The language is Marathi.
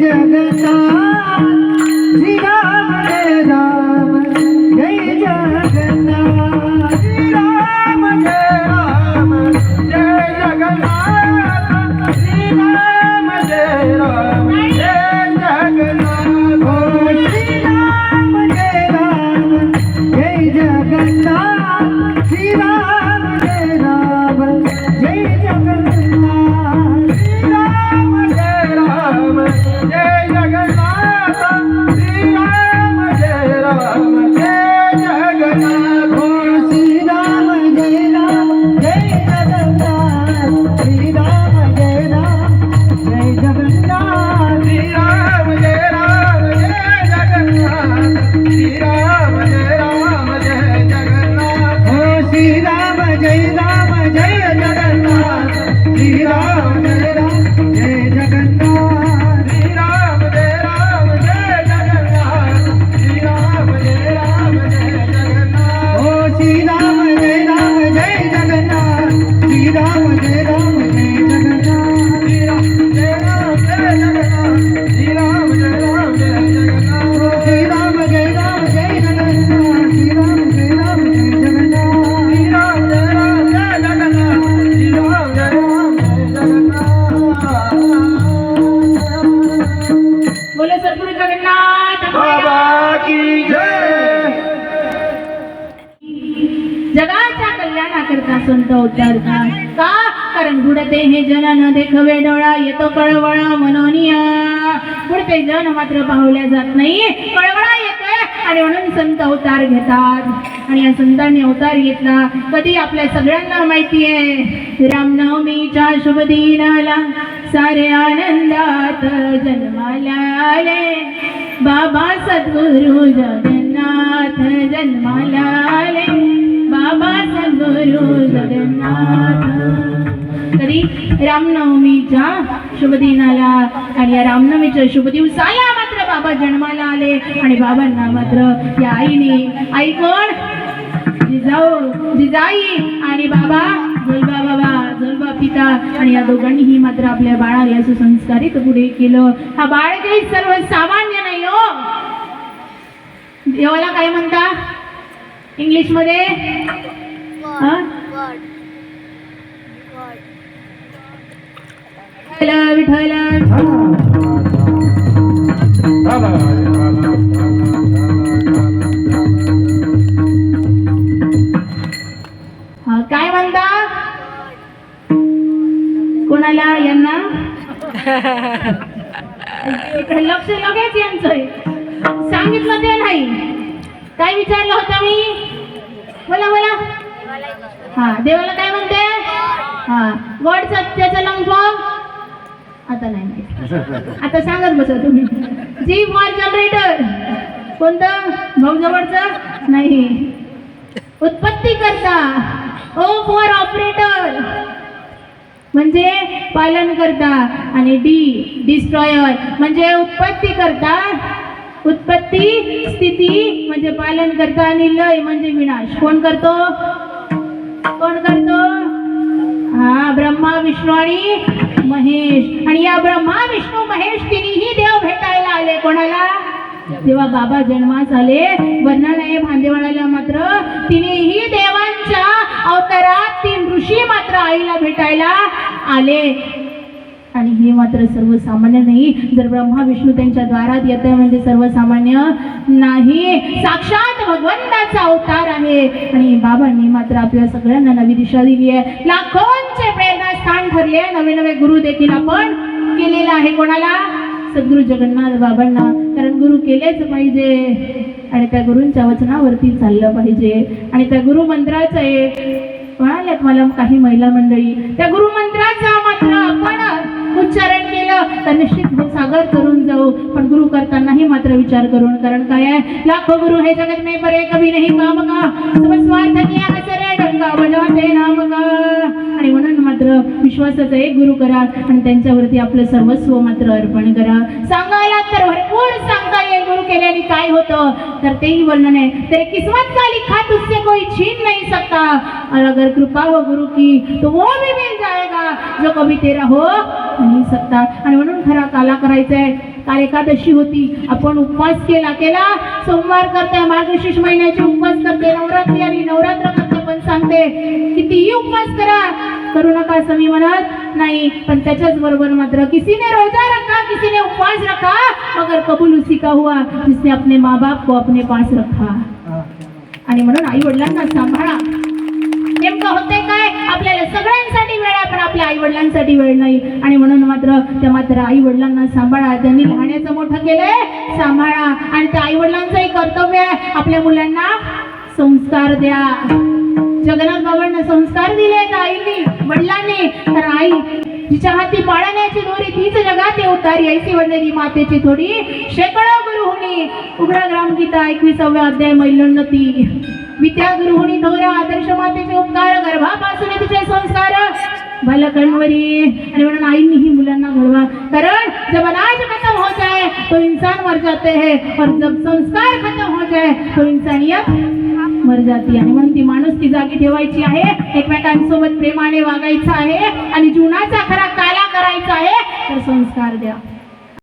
جڳدا شري رام شري رام जगाच्या कल्याणाकरता संत अवतारतात का? कारण बुडते हे जन न देखवे डोळा येतो कळवळ मनोनिया. बुडते जन मात्र पाहल्या जात नाही कळवळा येतोय आणि म्हणून संत अवतार घेतात. आणि या संतांनी अवतार घेतला. कधी? आपल्या सगळ्यांना माहिती आहे रामनवमीच्या शुभ दिनाला सारे आनंदात जन्माला आले बाबा सद्गुरु जगन्नाथ जन्माला आले बाबा सद्गुरु जगन्नाथ। तरी रामनवमीच्या शुभ दिनाला आणि या रामनवमीच्या शुभ दिवसाला मात्र बाबा जन्माला आले. आणि बाबांना मात्र या आईने आई कोण? जिजाऊ जिजाई आणि बाबा झुलबा बाबा झुलबा पिता. आणि या दोघांनीही मात्र आपल्या बाळाला सुसंस्कारित पुढे केलं. हा बाळ काही सर्व सामान्य नाही हो. देवाला काय म्हणता? इंग्लिशमध्ये हा? विठ्ठल हा, काय म्हणता? कोणाला? यांना? लक्ष लगेच यांचं. सांगितलं ते नाही. काय विचारलं होतं मी? बोला बोला. हा देवाला काय म्हणते? हा गॉडचा सत्याचा लॉंग फॉर्म. आता नाही आता सांगत बसा तुम्ही. जी फॉर जनरेटर कोणतं? भाऊ जवळचं? नाही. उत्पत्ती करता. ओ फॉर ऑपरेटर म्हणजे पालन करता आणि डी डिस्ट्रॉयर म्हणजे उत्पत्ती करता. उत्पत्ती स्थिती म्हणजे पालन करता आणि लय म्हणजे विनाश. कोण करतो? कोण करतो? हा ब्रह्मा विष्णू आणि महेश. आणि या ब्रह्मा विष्णू महेश तिन्ही देव भेटायला आले. कोणाला? तेव्हा बाबा जन्मास आले नाही भांदेवाडाला मात्र तिन्ही देवांच्या अवतारात तीन ऋषी मात्र आईला भेटायला आले. आणि हे मात्र सर्वसामान्य नाही. जर ब्रह्मा विष्णू त्यांच्या द्वारात येत आहे म्हणजे सर्वसामान्य नाही. साक्षात भगवंताचा अवतार आहे. आणि बाबांनी मात्र आपल्या सगळ्यांना नवी दिशा दिली आहे. लाखोंचे प्रेरणास्थान ठरले नवे नवे गुरु देखील आपण केलेला आहे. कोणाला? सद्गुरु जगन्नाथ बाबांना. कारण गुरु केलेच पाहिजे. आणि त्या गुरूंच्या वचनावरती चाललं पाहिजे. आणि त्या गुरु मंत्राचं आहे. म्हणाल्यात मला काही महिला मंडळी. त्या गुरु सागर करून जाऊ. पण गुरु करतानाही मात्र विचार करून कारण काय आहे? लाखो गुरु हे जगत में बरे कभी नाही काम का? सब स्वार्थ किया गंगा बजाते नाम का? आणि म्हणून मात्र विश्वासाचा एक गुरु करा आणि त्यांच्यावरती आपलं सर्वस्व मात्र अर्पण करा. सांगायला तर भरपूर सांगता येईल गुरु केल्याने काय होतं? तर तेही वर्णन आहे. तरी किस्मत का लिखा तुझसे कोई छीन नहीं सकता? और अगर कृपा हो गुरु की तो वो भी मिल जाएगा. जो कभी तेरा हो नहीं सकता आणि म्हणून खरा काला करायचा आहे काल एकादशी होती. आपण उपवास केला केला. सोमवार करते मार्गशीर्ष महिन्याचे उपवास करते. नवरात्री आणि नवरात्र करते पण सांगते कितीही उपवास करा. करू नका असं मी म्हणत. नाही पण त्याच्याच बरोबर मात्र किसीने रोजा रखा किसीने उपवास रखा. मगर कबूल उसी का हुआ जिसने अपने माँ बाप को अपने पास रखा. आणि म्हणून आई वडिलांना सांभाळा. नेमकं होते काय? आपल्याला सगळ्यांसाठी वेळ आहे पण आपल्या आई वडिलांसाठी वेळ नाही. आणि म्हणून मात्र त्या मात्र आई वडिलांना सांभाळा. त्यांनी लहाण्याचं मोठं केलंय सांभाळा. आणि त्या आई वडिलांचंही कर्तव्य आहे. आपल्या मुलांना संस्कार द्या. जगन्नाथ बाबांना संस्कार दिले का आईनी वडिलांनी. तर आई जिच्या हाती पाळण्याची दोरी तीच जगात उतारी ऐसी वडलेली मातेची थोडी शेकडो गुरुहुनी उघडा ग्रामगीता एकविसाव्या अध्याय मैलोन्नती विद्या गुरुहुनी थोरा आदर्श मातेचे उपकार गर्भापासून तिचे संस्कार. बालकणवरी. आणि म्हणून आईनी ही मुलांना घडवा. कारण जब अनाज खत्म होत आहे तो इंसान मर जाते है. और जब संस्कार खत्म होत आहे तो इंसानियत मर जाती. आणि म्हणून ती माणूस ती जागी ठेवायची आहे. एकमेकांसोबत प्रेमाने वागायचं आहे. आणि जीवनाचा खरा काला करायचा आहे. तर संस्कार द्या.